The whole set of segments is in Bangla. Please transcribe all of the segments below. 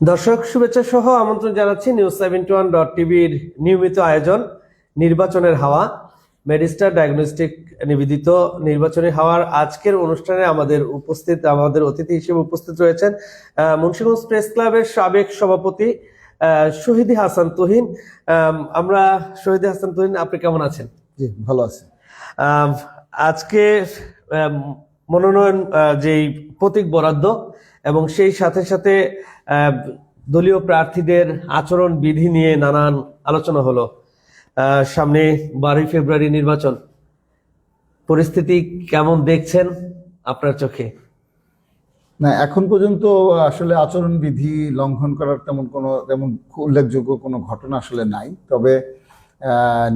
দর্শক শুভেচ্ছা সহ আমন্ত্রণ জানাচ্ছি নিউজ সেভেন্টি ওয়ান ডট টিভির নিয়মিত আয়োজন নির্বাচনের হাওয়া। মেডিস্টার ডায়াগনস্টিক নিবেদিত নির্বাচনী হাওয়ার আজকের অনুষ্ঠানে আমাদের উপস্থিত আমাদের অতিথি হিসেবে উপস্থিত রয়েছেন মুন্সিগঞ্জ প্রেস ক্লাবের সাবেক সভাপতি শহীদ হাসান তুহিন। আমরা শহীদ হাসান তুহিন আপনি কেমন আছেন? জি ভালো আছে। আম, আজকে মনোনয়ন যেই প্রতীক বরাদ্দ এবং সেই সাথে সাথে দলীয় প্রার্থীদের আচরণ বিধি নিয়ে নানান আলোচনা হলো। সামনে বারোই ফেব্রুয়ারি নির্বাচন। পরিস্থিতি কেমন দেখছেন আপনার চোখে? না, এখন পর্যন্ত আসলে আচরণবিধি লঙ্ঘন করার তেমন কোনো, তেমন উল্লেখযোগ্য কোনো ঘটনা আসলে নাই। তবে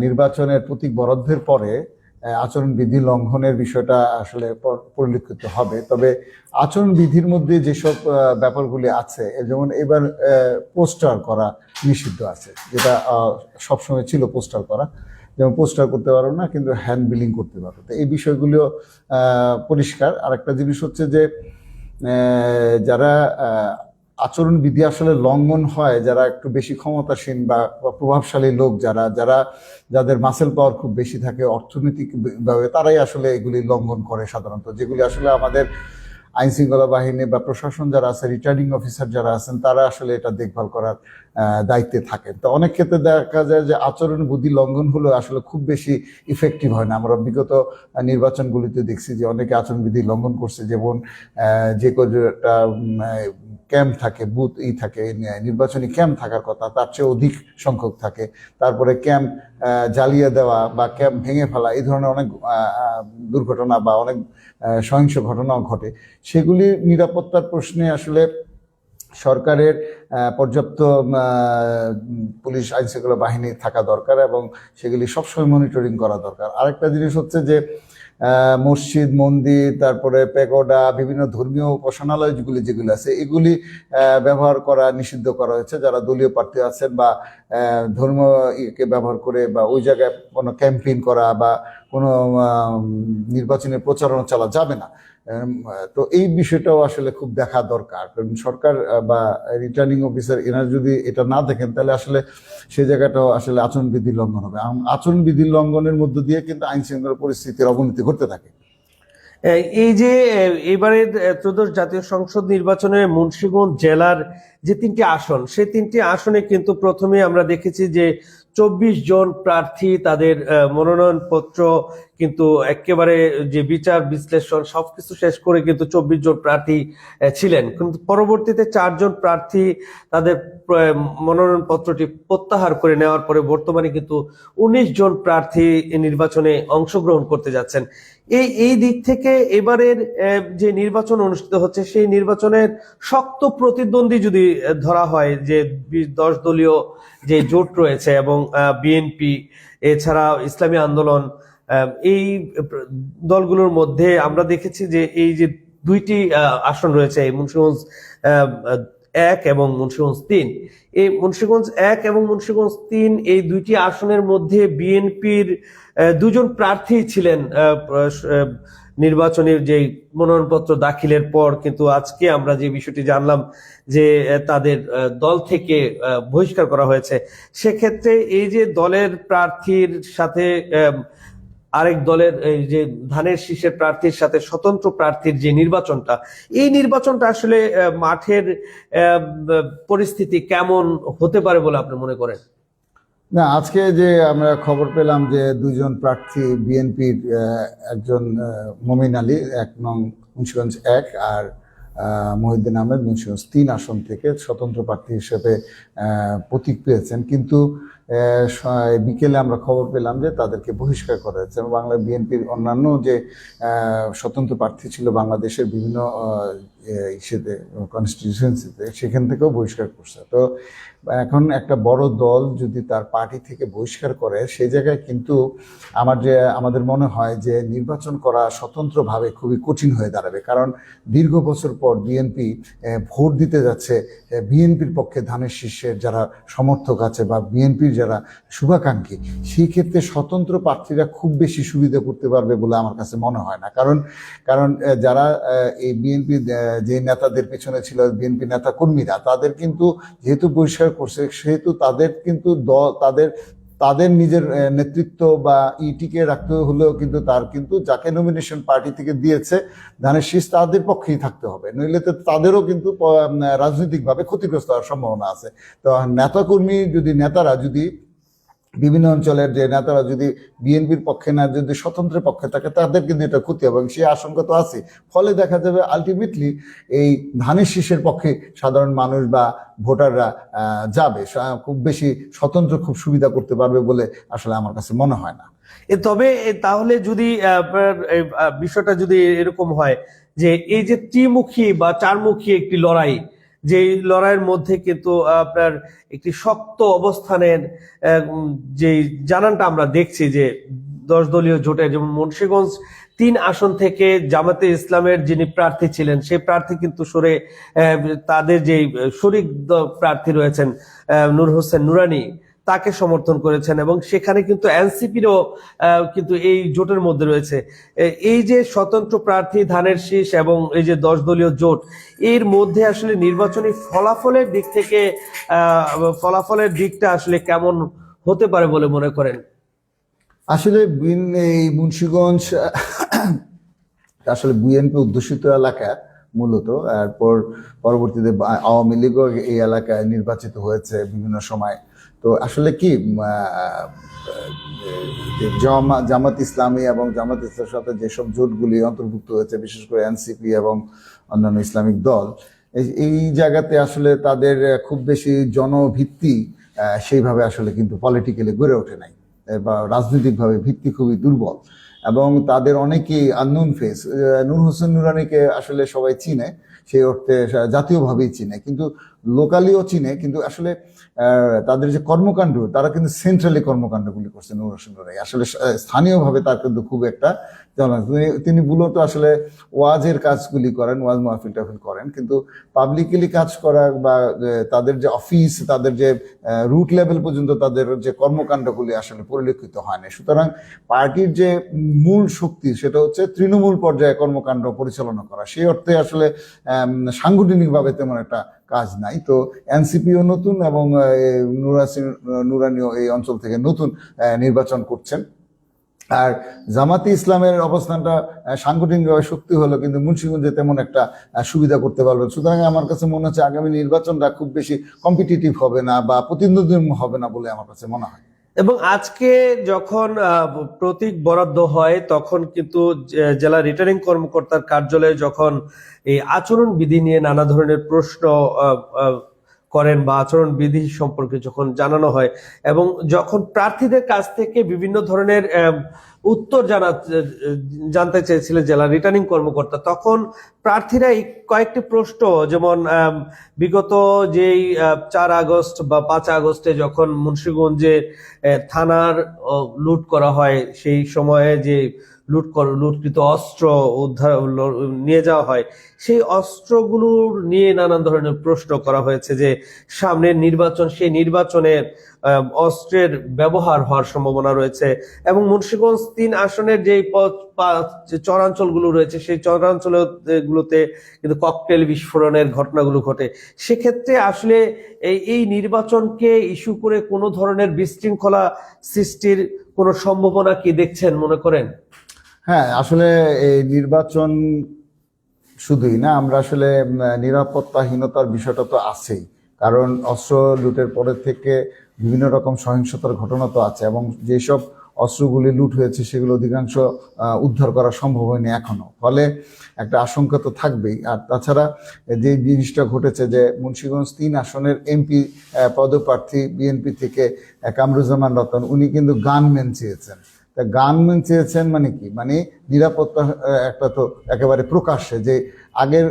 নির্বাচনের প্রতীক বরাদ্দের পরে আচরণবিধি লঙ্ঘনের বিষয়টা আসলে পরিলক্ষিত হবে। তবে আচরণবিধির মধ্যে যেসব ব্যাপারগুলি আছে যেমন এবার পোস্টার করা নিষিদ্ধ আছে, যেটা সবসময় ছিল পোস্টার করা। যেমন পোস্টার করতে পারো না, কিন্তু হ্যান্ড বিলিং করতে পারো। তো এই বিষয়গুলিও পরিষ্কার। আর একটা জিনিস হচ্ছে যে যারা আচরণবিধি আসলে লঙ্ঘন হয় যারা একটু বেশি ক্ষমতাসীন বা প্রভাবশালী লোক যারা যারা, যাদের মাসেল পাওয়ার খুব বেশি থাকে অর্থনৈতিকভাবে তারাই আসলে এগুলি লঙ্ঘন করে সাধারণত, যেগুলি আসলে আমাদের আইন শৃঙ্খলা বাহিনী বা প্রশাসন যারা আছে রিটার্নিং অফিসার যারা আছেন, তারা আসলে এটা দেখভাল করার দায়িত্বে থাকেন। তো অনেক ক্ষেত্রে দেখা যায় যে আচরণ বুদ্ধি লঙ্ঘন হলো আসলে খুব বেশি ইফেক্টিভ হয় না। আমরা বিগত নির্বাচনগুলিতে দেখছি যে অনেকে আচরণবিধি লঙ্ঘন করছে। যেমন যে একটা ক্যাম্প থাকে বুথ ই থাকে নির্বাচনী ক্যাম্প থাকার কথা, তার চেয়ে অধিক সংখ্যক থাকে। তারপরে ক্যাম্প জ্বালিয়ে দেওয়া বা ক্যাম্প ভেঙে ফেলা, এই ধরনের অনেক দুর্ঘটনা বা অনেক সহিংস ঘটনাও ঘটে। সেগুলি নিরাপত্তার প্রশ্নে আসলে সরকারের পর্যাপ্ত পুলিশ আইন শৃঙ্খলা বাহিনী থাকা দরকার এবং সেগুলি সবসময় মনিটরিং করা দরকার। আরেকটা জিনিস হচ্ছে যে মসজিদ মন্দির তারপরে পেগোডা বিভিন্ন ধর্মীয় উপাসনালয় যেগুলি আছে এগুলি ব্যবহার করা নিষিদ্ধ করা হয়েছে। যারা দলীয় প্রার্থী আছেন বা আহ, ধর্ম ইয়েকে ব্যবহার করে বা ওই জায়গায় কোনো ক্যাম্পেইন করা বা কোনো নির্বাচনী প্রচারণা চালা যাবে না। তো এই বিষয়টাও আসলে খুব দেখা দরকার। কারণ সরকার বা রিটার্নিং অফিসার এনারা যদি এটা না দেখেন তাহলে আসলে সেই জায়গাটাও আসলে আচরণবিধি লঙ্ঘন হবে। আচরণবিধি লঙ্ঘনের মধ্য দিয়ে কিন্তু আইন শৃঙ্খলা পরিস্থিতির অবনতি ঘটতে থাকে। এই- যে আহ, এবারের ত্রয়োদশ জাতীয় সংসদ নির্বাচনে মুন্সিগঞ্জ জেলার যে তিনটি আসন সেই তিনটি আসনে কিন্তু প্রথমে আমরা দেখেছি যে চব্বিশ জন প্রার্থী তাদের মনোনয়নপত্র কিন্তু একেবারে যে বিচার, বিশ্লেষণ সবকিছু শেষ করে কিন্তু চব্বিশ জন প্রার্থী ছিলেন। কিন্তু পরবর্তীতে চারজন প্রার্থী তাদের প্র- মনোনয়নপত্রটি প্রত্যাহার করে নেওয়ার পরে বর্তমানে কিন্তু উনিশ জন প্রার্থী নির্বাচনে অংশগ্রহণ করতে যাচ্ছেন। এই এই দিক থেকে এবারের যে নির্বাচন অনুষ্ঠিত হচ্ছে, সেই নির্বাচনের শক্ত প্রতিদ্বন্দ্বী যদি ধরা হয়, যে দশ দলীয় যে জোট রয়েছে এবং বিএনপি এছাড়া ইসলামী আন্দোলন এই দলগুলোর মধ্যে আমরা দেখেছি যে এই যে দুইটি আসন রয়েছে মুন্সিগঞ্জ এক এবং মুন্সিগঞ্জ তিন। এই মুন্সিগঞ্জ এক এবং মুন্সিগঞ্জ তিন, এই দুইটি আসনের মধ্যে বিএনপির দুজন প্রার্থী ছিলেন নির্বাচনের যে মনোনয়নপত্র দাখিলের পর। কিন্তু আজকে আমরা যে বিষয়টি জানলাম যে তাদের দল থেকে বহিষ্কার করা হয়েছে, সেক্ষেত্রে এই যে দলের প্রার্থীর সাথে আরেক দলের এই যে ধানের শীষের প্রার্থীর সাথে স্বতন্ত্র প্রার্থীর যে নির্বাচনটা, এই নির্বাচনটা আসলে মাঠের পরিস্থিতি কেমন হতে পারে বলে আপনি মনে করেন? না, আজকে যে আমরা খবর পেলাম যে দুজন প্রার্থী, বিএনপির একজন মমিন আলী, এক নং মুন্সিগঞ্জ এক আর মহিউদ্দিন আহমেদ মুন্সিগঞ্জ তিন আসন থেকে স্বতন্ত্র প্রার্থী হিসেবে প্রতীক পেয়েছেন। কিন্তু বিকেলে আমরা খবর পেলাম যে তাদেরকে বহিষ্কার করা হয়েছে। এবং বাংলা বিএনপির অন্যান্য যে স্বতন্ত্র প্রার্থী ছিল বাংলাদেশের বিভিন্ন ইসেতে কনস্টিটিউয়েন্সিতে সেখান থেকেও বহিষ্কার করছে। তো এখন একটা বড় দল যদি তার পার্টি থেকে বহিষ্কার করে, সেই জায়গায় কিন্তু আমার যে, আমাদের মনে হয় যে নির্বাচন করা স্বতন্ত্রভাবে খুবই কঠিন হয়ে দাঁড়াবে। কারণ দীর্ঘ বছর পর বিএনপি ভোট দিতে যাচ্ছে বিএনপির পক্ষে ধানের শীর্ষের যারা সমর্থক আছে বা বিএনপির যারা শুভাকাঙ্ক্ষী, সেই ক্ষেত্রে স্বতন্ত্র প্রার্থীরা খুব বেশি সুবিধা করতে পারবে বলে আমার কাছে মনে হয় না। কারণ কারণ যারা এই বিএনপি যে নেতাদের পেছনে ছিল বিএনপি নেতা কর্মীরা তাদের কিন্তু যেহেতু বহিষ্কার করছে, সেহেতু তাদের কিন্তু দল তাদের তাদের নিজের নেতৃত্ব বা ইটিকে রাখতে হলেও কিন্তু তার কিন্তু যাকে নমিনেশন পার্টি থেকে দিয়েছে, ধানের শীষ তাদের পক্ষেই থাকতে হবে। নইলে তো তাদেরও কিন্তু রাজনৈতিকভাবে ক্ষতিগ্রস্ত হওয়ার সম্ভাবনা আছে। তো নেতাকর্মী যদি, নেতারা যদি বিভিন্ন অঞ্চলের যে নেতারা যদি বিএনপির পক্ষে না, যদি স্বতন্ত্রের পক্ষে থাকে, তাদের কিন্তু এটা ক্ষতি হবে এবং সেই আশঙ্কা তো আছে। ফলে দেখা যাবে আলটিমেটলি এই ধানের শীষের পক্ষে সাধারণ মানুষ বা ভোটাররা যাবে। খুব বেশি স্বতন্ত্র, খুব সুবিধা করতে পারবে বলে আসলে আমার কাছে মনে হয় না। এ তবে তাহলে যদি বিষয়টা যদি এরকম হয় যে এই যে ত্রিমুখী বা চারমুখী একটি লড়াই যে লড়াইয়ের মধ্যে কিন্তু আপনার একটি শক্ত অবস্থানের যে জানানটা আমরা দেখছি যে দশ দলীয় জোটে, যেমন মুন্সীগঞ্জ তিন আসন থেকে জামাতে ইসলামের যিনি প্রার্থী ছিলেন, সেই প্রার্থী কিন্তু সরে তাদের যে শরিক প্রার্থী রয়েছেন নূর হোসেন নুরানি তাকে সমর্থন করেছেন এবং সেখানে কিন্তু এনসিপিরও কিন্তু এই জোটের মধ্যে রয়েছে। এই যে স্বতন্ত্র প্রার্থী ধানের শীষ এবং এই যে দশ দলীয় জোট, এর মধ্যে আসলে নির্বাচনী ফলাফলের দিক থেকে ফলাফলের দিকটা আসলে কেমন হতে পারে বলে মনে করেন? আসলে এই মুন্সিগঞ্জ, আসলে বিএনপি অধ্যুষিত এলাকা মূলত, এরপর পরবর্তীতে আওয়ামী লীগও এই এলাকায় নির্বাচিত হয়েছে বিভিন্ন সময়। তো আসলে কি জামা- জামাত ইসলামী এবং জামাত ইসলামের সাথে যেসব জোটগুলি অন্তর্ভুক্ত হয়েছে বিশেষ করে এনসিপি এবং অন্যান্য ইসলামিক দল, এই- এই জায়গাতে আসলে তাদের খুব বেশি জনভিত্তি সেইভাবে আসলে কিন্তু পলিটিক্যালি গড়ে ওঠে নাই বা রাজনৈতিকভাবে ভিত্তি খুবই দুর্বল এবং তাদের অনেকেই আননোন ফেস নূর হোসেন নুরানিকে আসলে সবাই চিনে। সেই অর্থে জাতীয়ভাবেই চিনে কিন্তু লোকালিও চিনে, কিন্তু আসলে তাদের যে কর্মকাণ্ড, তারা কিন্তু সেন্ট্রালি কর্মকাণ্ডগুলি করছে নূর হোসেন আসলে স্থানীয়ভাবে তার কিন্তু খুব একটা। তিনি- মূলত আসলে ওয়াজের কাজগুলি করেন, ওয়াজ মাহফিল টাহফিল করেন। কিন্তু পাবলিকলি কাজ করা বা তাদের যে অফিস তাদের যে রুট লেভেল পর্যন্ত তাদের যে কর্মকাণ্ডগুলি আসলে পরিলক্ষিত হয় না সুতরাং পার্টির যে মূল শক্তি, সেটা হচ্ছে তৃণমূল পর্যায়ে কর্মকাণ্ড পরিচালনা করা। সেই অর্থে আসলে সাংগঠনিকভাবে তেমন একটা কাজ নাই। তো এনসিপিও নতুন এবং নুরাসিন নুরানিও এই অঞ্চল থেকে নতুন নির্বাচন করছেন। আর জামাতি ইসলামের অবস্থানটা সাংগঠনিকভাবে শক্তি হলো, কিন্তু মুন্সিগঞ্জে তেমন একটা সুবিধা করতে পারবে না। সুতরাং আমার কাছে মনে হচ্ছে আগামী নির্বাচনটা খুব বেশি কম্পিটিটিভ হবে না বা প্রতিদ্বন্দ্বী হবে না বলে আমার কাছে মনে হয় এবং আজকে যখন প্রতীক বরাদ্দ হয়, তখন কিন্তু জেলা রিটার্নিং কর্মকর্তার কার্যালয়ে যখন এই আচরণ বিধি নিয়ে নানা ধরনের প্রশ্ন করেন বা আচরণ বিধি সম্পর্কে যখন জানানো হয় এবং যখন প্রার্থীদের কাছ থেকে বিভিন্ন ধরনের উত্তর জানা জানতে চেয়েছিলেন জেলা রিটার্নিং কর্মকর্তা, তখন প্রার্থীরা কয়েকটি প্রশ্ন, যেমন বিগত যেই চার আগস্ট বা পাঁচ আগস্টে যখন মুন্সিগঞ্জে থানার লুট করা হয়, সেই সময়ে যে লুট কর- লুটকৃত অস্ত্র উদ্ধার নিয়ে যাওয়া হয়। সেই অস্ত্রগুলোর নিয়ে নানান ধরনের প্রশ্ন করা হয়েছে যে সামনের নির্বাচন সেই নির্বাচনের আহ, অস্ত্রের ব্যবহার হওয়ার সম্ভাবনা রয়েছে এবং মুন্সিগঞ্জ তিন আসনের যে চরাঞ্চলগুলো রয়েছে সেই চরাঞ্চল গুলোতে কিন্তু ককটেল বিস্ফোরণের ঘটনাগুলো ঘটে। সেক্ষেত্রে আসলে এই নির্বাচনকে ইস্যু করে কোনো ধরনের বিশৃঙ্খলা সৃষ্টির কোনো সম্ভাবনা কি দেখছেন মনে করেন? হ্যাঁ আসলে এই নির্বাচন শুধুই না, আমরা আসলে নিরাপত্তাহীনতার বিষয়টা তো আছেই। কারণ অস্ত্র লুটের পরের থেকে বিভিন্ন রকম সহিংসতার ঘটনা তো আছে এবং যেসব অস্ত্রগুলি লুট হয়েছে সেগুলো অধিকাংশ উদ্ধার করা সম্ভব হয়নি এখনও। ফলে একটা আশঙ্কা তো থাকবেই। আর তাছাড়া যে জিনিসটা ঘটেছে যে মুন্সীগঞ্জ তিন আসনের এমপি পদপ্রার্থী বিএনপি থেকে কামরুজ্জামান রতন, উনি কিন্তু গান গানম্যান চেয়েছেন তা গানম্যান চেয়েছেন মানে কি? মানে নিরাপত্তা একটা তো একেবারে প্রকাশ্যে যে আগের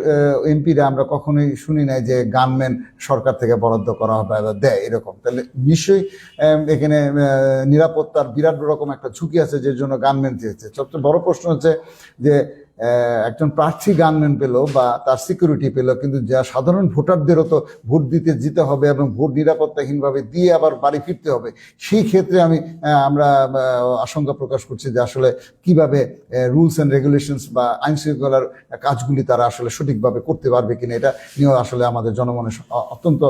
এমপিরা আমরা কখনোই শুনি নাই যে গানম্যান সরকার থেকে বরাদ্দ করা হবে বা দেয় এরকম। তাহলে নিশ্চয়ই এখানে নিরাপত্তার বিরাট রকম একটা ঝুঁকি আছে যে জন্য গানম্যান চেয়েছে। সবচেয়ে বড় প্রশ্ন হচ্ছে যে একজন প্রার্থী গানম্যান পেল বা তার সিকিউরিটি পেল কিন্তু যা সাধারণ ভোটারদেরও তো ভোট দিতে যেতে হবে এবং ভোট নিরাপত্তাহীনভাবে দিয়ে আবার বাড়ি ফিরতে হবে। সেই ক্ষেত্রে আমি আমরা আশঙ্কা প্রকাশ করছি যে আসলে কীভাবে রুলস অ্যান্ড রেগুলেশনস বা আইন শৃঙ্খলার কাজগুলি তারা আসলে সঠিকভাবে করতে পারবে কিনা এটা নিয়েও আসলে আমাদের জনমনে অত্যন্ত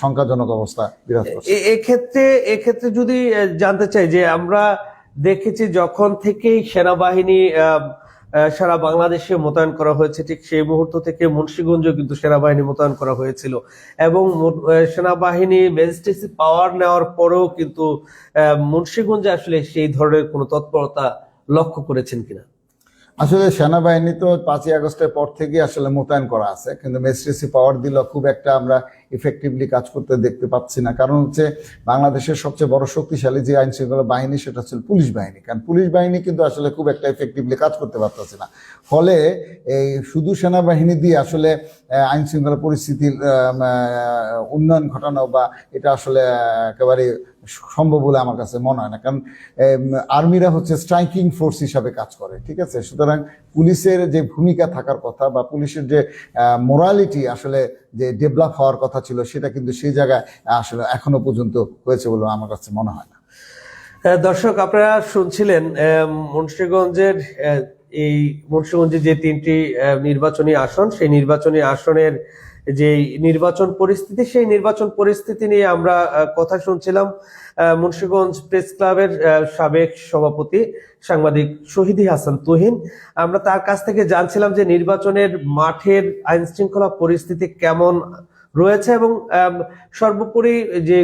শঙ্কাজনক অবস্থা বিরাজ করছে। এক্ষেত্রে এক্ষেত্রে যদি জানতে চাই যে আমরা দেখেছি যখন থেকেই সেনাবাহিনী আহ, সারা বাংলাদেশে মোতায়েন করা হয়েছে। ঠিক সেই মুহূর্ত থেকে মুন্সীগঞ্জও কিন্তু সেনাবাহিনী মোতায়েন করা হয়েছিল। এবং সেনাবাহিনী ম্যাজিস্ট্রেসি পাওয়ার নেওয়ার পরেও কিন্তু মুন্সিগঞ্জে আসলে সেই ধরনের কোনো তৎপরতা লক্ষ্য করেছেন কিনা? আসলে সেনাবাহিনী তো পাঁচই আগস্টের পর থেকে আসলে মোতায়েন করা আছে, কিন্তু মেজিস্ট্রেসি পাওয়ার দিলেও খুব একটা আমরা ইফেক্টিভলি কাজ করতে দেখতে পাচ্ছি না। কারণ হচ্ছে বাংলাদেশের সবচেয়ে বড় শক্তিশালী যে আইন শৃঙ্খলা বাহিনী সেটা হচ্ছে পুলিশ বাহিনী। কারণ পুলিশ বাহিনী কিন্তু আসলে খুব একটা ইফেক্টিভলি কাজ করতে পারতেছে না। ফলে এই শুধু সেনাবাহিনী দিয়ে আসলে আইন শৃঙ্খলা পরিস্থিতির উন্নয়ন ঘটানো বা এটা আসলে একেবারে সম্ভব বলে আমার কাছে মনে হয় না। কারণ আর্মিরা হচ্ছে স্ট্রাইকিং ফোর্স হিসাবে কাজ করে, ঠিক আছে? সুতরাং পুলিশের যে ভূমিকা থাকার কথা বা পুলিশের যে মোরালিটি আসলে যে ডেভেলপ হওয়ার কথা ছিল, সেটা কিন্তু সেই জায়গায় আসলে এখনও পর্যন্ত হয়েছে বলে আমার কাছে মনে হয় না। দর্শক, আপনারা শুনছিলেন মুন্সিগঞ্জের এই মুন্সিগঞ্জে যে তিনটি নির্বাচনী আসন, সেই নির্বাচনী আসনের যে নির্বাচন পরিস্থিতি, সেই নির্বাচন পরিস্থিতি নিয়ে আমরা কথা শুনছিলাম মুন্সীগঞ্জ প্রেস ক্লাবের সাবেক সভাপতি সাংবাদিক শহীদি হাসান তুহিন। আমরা তার কাছ থেকে জানছিলাম যে নির্বাচনের মাঠের আইন শৃঙ্খলা পরিস্থিতি কেমন রয়েছে এবং সর্বোপরি যে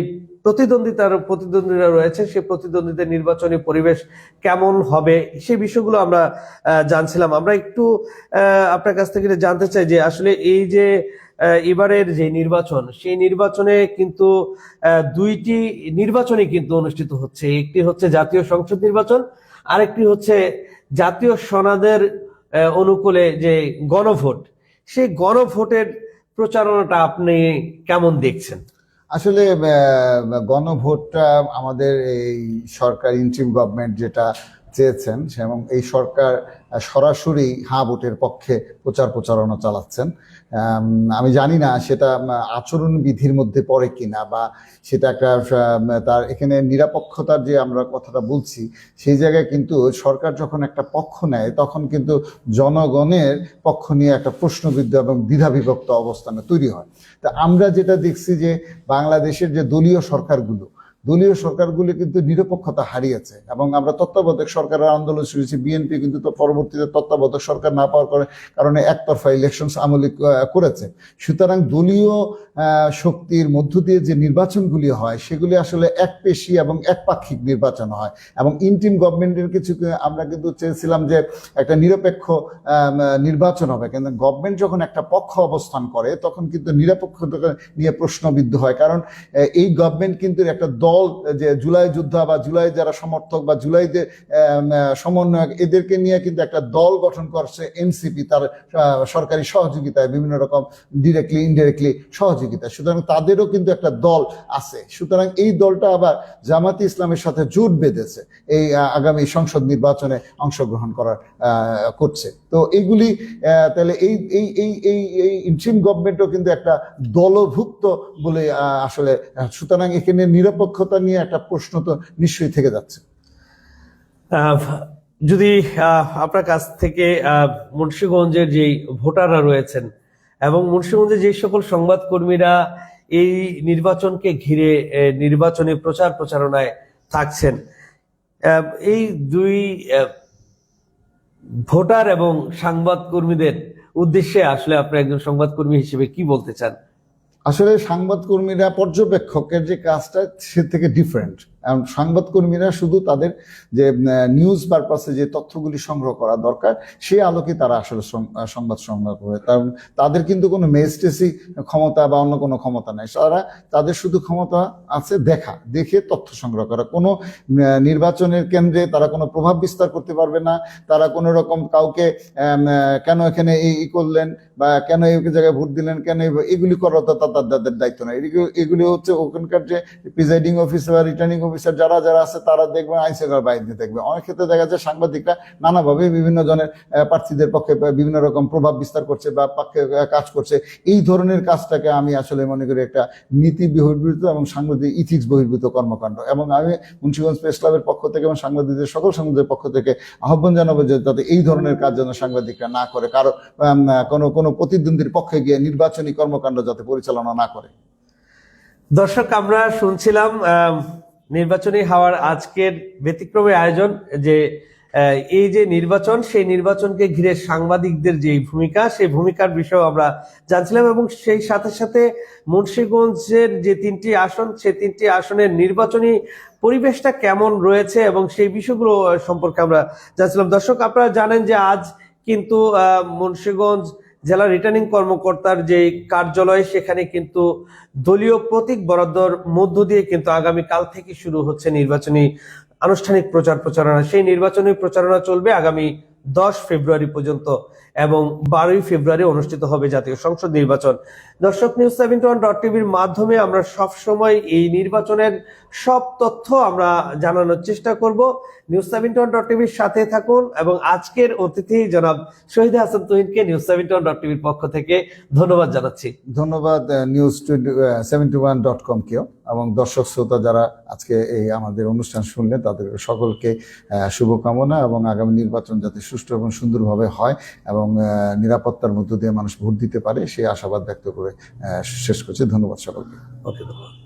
প্রতিদ্বন্দ্বিতার প্রতিদ্বন্দ্বীরা রয়েছে সেই প্রতিদ্বন্দ্বীদের নির্বাচনী পরিবেশ কেমন হবে সেই বিষয়গুলো আমরা জানছিলাম। আমরা একটু আপনার কাছ থেকে জানতে চাই যে আসলে এই যে এবারের যে নির্বাচন, সেই নির্বাচনে কিন্তু দুইটি নির্বাচনই কিন্তু অনুষ্ঠিত হচ্ছে। একটি হচ্ছে জাতীয় সংসদ নির্বাচন, আরেকটি হচ্ছে জাতীয় সনাদের অনুকূলে যে গণভোট। সেই গণভোটের প্রচারণাটা আপনি কেমন দেখছেন? আসলে গণভোটটা আমাদের এই সরকার ইন্ট্রিম গভর্নমেন্ট যেটা চেয়েছেন এবং এই সরকার সরাসরি হা ভোটের পক্ষে প্রচার প্রচারণা চালাচ্ছেন। আম, জানি না সেটা আচরণ বিধির মধ্যে পড়ে কিনা বা সেটা একটা তার এখানে নিরাপক্ষতার যে আমরা কথাটা বলছি সেই জায়গায় কিন্তু সরকার যখন একটা পক্ষ নেয় তখন কিন্তু জনগণের পক্ষ নিয়ে একটা প্রশ্নবিদ্ধ এবং দ্বিধাবিভক্ত অবস্থানে তৈরি হয়। তা আমরা যেটা দেখছি যে বাংলাদেশের যে দলীয় সরকারগুলো দলীয় সরকারগুলি কিন্তু নিরপেক্ষতা হারিয়েছে এবং আমরা তত্ত্বাবধায়ক সরকারের আন্দোলন শুনেছি বিএনপি কিন্তু পরবর্তীতে তত্ত্বাবধায়ক সরকার না পাওয়ার করে- কারণে একতরফা ইলেকশন আমলি করেছে। সুতরাং দলীয় শক্তির মধ্য দিয়ে যে নির্বাচনগুলি হয়, সেগুলি আসলে একপেশি এবং একপাক্ষিক নির্বাচন হয় এবং ইন্টিম গভর্নমেন্টের কিছু আমরা কিন্তু চেয়েছিলাম যে একটা নিরপেক্ষ নির্বাচন হবে। কিন্তু গভর্নমেন্ট যখন একটা পক্ষ অবস্থান করে, তখন কিন্তু নিরপেক্ষতা নিয়ে প্রশ্নবিদ্ধ হয়। কারণ এই গভর্নমেন্ট কিন্তু একটা দল যে জুলাই যোদ্ধা বা জুলাই যারা সমর্থক বা আম, আহ, সমন্বয়ক এদেরকে নিয়ে কিন্তু একটা দল গঠন করছে এনসিপি তার সরকারি সহযোগিতায় বিভিন্ন রকম ডিরেক্টলি ইনডিরেক্টলি সহযোগিতা সুতরাং তাদেরও কিন্তু একটা দল আছে। সুতরাং এই দলটা আবার জামাতি ইসলামের সাথে জোট বেঁধেছে এই আগামী সংসদ নির্বাচনে অংশগ্রহণ করার করছে। তো এইগুলি তাহলে এই এই এই এই এই ইন্ট্রিম গভর্নমেন্টও কিন্তু একটা দলভুক্ত বলে আসলে সুতরাং এখানে নিরপেক্ষতা নিয়ে একটা প্রশ্ন তো নিশ্চয়ই থেকে যাচ্ছে। যদি আপনার কাছ থেকে মুন্সিগঞ্জের যে ভোটাররা রয়েছেন এবং মুন্সিগঞ্জের যে সকল সংবাদকর্মীরা এই নির্বাচনকে ঘিরে নির্বাচনী প্রচার প্রচারণায় থাকছেন এই দুই ভোটার এবং সংবাদকর্মীদের উদ্দেশ্যে আসলে আপনি একজন সংবাদকর্মী হিসেবে কি বলতে চান? আসলে সংবাদকর্মীরা পর্যবেক্ষকের যে কাজটা সে থেকে ডিফারেন্ট সংবাদকর্মীরা শুধু তাদের যে নিউজ পারপাসে যে তথ্যগুলি সংগ্রহ করা দরকার, সেই আলোকে তারা আসলে সংবাদ সংগ্রহ করে। কারণ তাদের কিন্তু কোনো মেজিস্ট্রেসি ক্ষমতা বা অন্য কোনো ক্ষমতা নেই। তারা, তাদের শুধু ক্ষমতা আছে দেখা, দেখে তথ্য সংগ্রহ করা। কোনো নির্বাচনের কেন্দ্রে তারা কোনো প্রভাব বিস্তার করতে পারবে না। তারা কোনো রকম কাউকে কেন এখানে এই করলেন বা কেন এই জায়গায় ভোট দিলেন, কেন এগুলি করা তো তা- তা- তাদের দায়িত্ব নয় এগুলি- এগুলি হচ্ছে ওখানকার যে প্রিজাইডিং অফিসার বা রিটার্নিং অফিসার যারা যারা আছে তারা দেখবেন আইন শৃঙ্খলা বাহিনী দেখবে। অনেক ক্ষেত্রে দেখা যায় সাংবাদিকরা নানাভাবে বিভিন্ন জনের প্রার্থীদের পক্ষে বিভিন্ন রকম প্রভাব বিস্তার করছে বা পক্ষে কাজ করছে। এই ধরনের কাজটাকে আমি আসলে মনে করি একটা নীতি বহির্ভূত এবং সাংবাদিক ইথিক্স বহির্ভূত কর্মকাণ্ড। এবং আমি মুন্সিগঞ্জ প্রেস ক্লাবের পক্ষ থেকে এবং সাংবাদিকদের, সকল সাংবাদিকদের পক্ষ থেকে আহ্বান জানাব যে যাতে এই ধরনের কাজ যেন সাংবাদিকরা না করে। কারও কোনো কোনো প্রতিদ্বন্দ্বীর পক্ষে গিয়ে নির্বাচনী কর্মকাণ্ড যাতে পরিচালনা না করে। দর্শক, আমরা শুনছিলাম নির্বাচনী হওয়ার আজকের ব্যতিক্রমী আয়োজন যে এই যে নির্বাচন, সেই নির্বাচনকে ঘিরে সাংবাদিকদের যে ভূমিকা, সেই ভূমিকার বিষয়ে আমরা জানছিলাম এবং সেই সাথে সাথে মুন্সীগঞ্জের যে তিনটি আসন, সেই তিনটি আসনের নির্বাচনী পরিবেশটা কেমন রয়েছে এবং সেই বিষয়গুলো সম্পর্কে আমরা জানছিলাম। দর্শক, আপনারা জানেন যে আজ কিন্তু মুন্সিগঞ্জ জেলা রিটার্নিং কর্মকর্তার যে কার্যালয়, সেখানে কিন্তু দলীয় প্রতীক বরাদ্দর মধ্য দিয়ে কিন্তু আগামী কাল থেকে শুরু হচ্ছে নির্বাচনী আনুষ্ঠানিক প্রচার প্রচারণা। সেই নির্বাচনী প্রচারণা চলবে আগামী দশ ফেব্রুয়ারি পর্যন্ত। এবং বারোই ফেব্রুয়ারি অনুষ্ঠিত হবে জাতীয় সংসদ নির্বাচন। দর্শক নিউজ সেভেন্টি ওয়ান ডট টিভির মাধ্যমে আমরা সব সময় এই নির্বাচনের সব তথ্য আমরা জানানোর চেষ্টা করব। নিউজ সেভেন্টি ওয়ান ডট টিভির সাথে থাকুন এবং আজকের অতিথি জনাব শহীদ হাসান তুহিনকে নিউজ সেভেন্টি ওয়ান ডট টিভির পক্ষ থেকে ধন্যবাদ জানাচ্ছি। ধন্যবাদ নিউজ সেভেন্টি ওয়ান ডট কমকেও এবং দর্শক শ্রোতা যারা আজকে এই আমাদের অনুষ্ঠান শুনলেন, তাদের সকলকে শুভকামনা এবং আগামী নির্বাচন যাতে সুষ্ঠু এবং সুন্দরভাবে হয় এবং আহ, নিরাপত্তার মধ্য দিয়ে মানুষ ভোট দিতে পারে সেই আশাবাদ ব্যক্ত করে শেষ করছে। ধন্যবাদ সকলকে। ওকে ধন্যবাদ।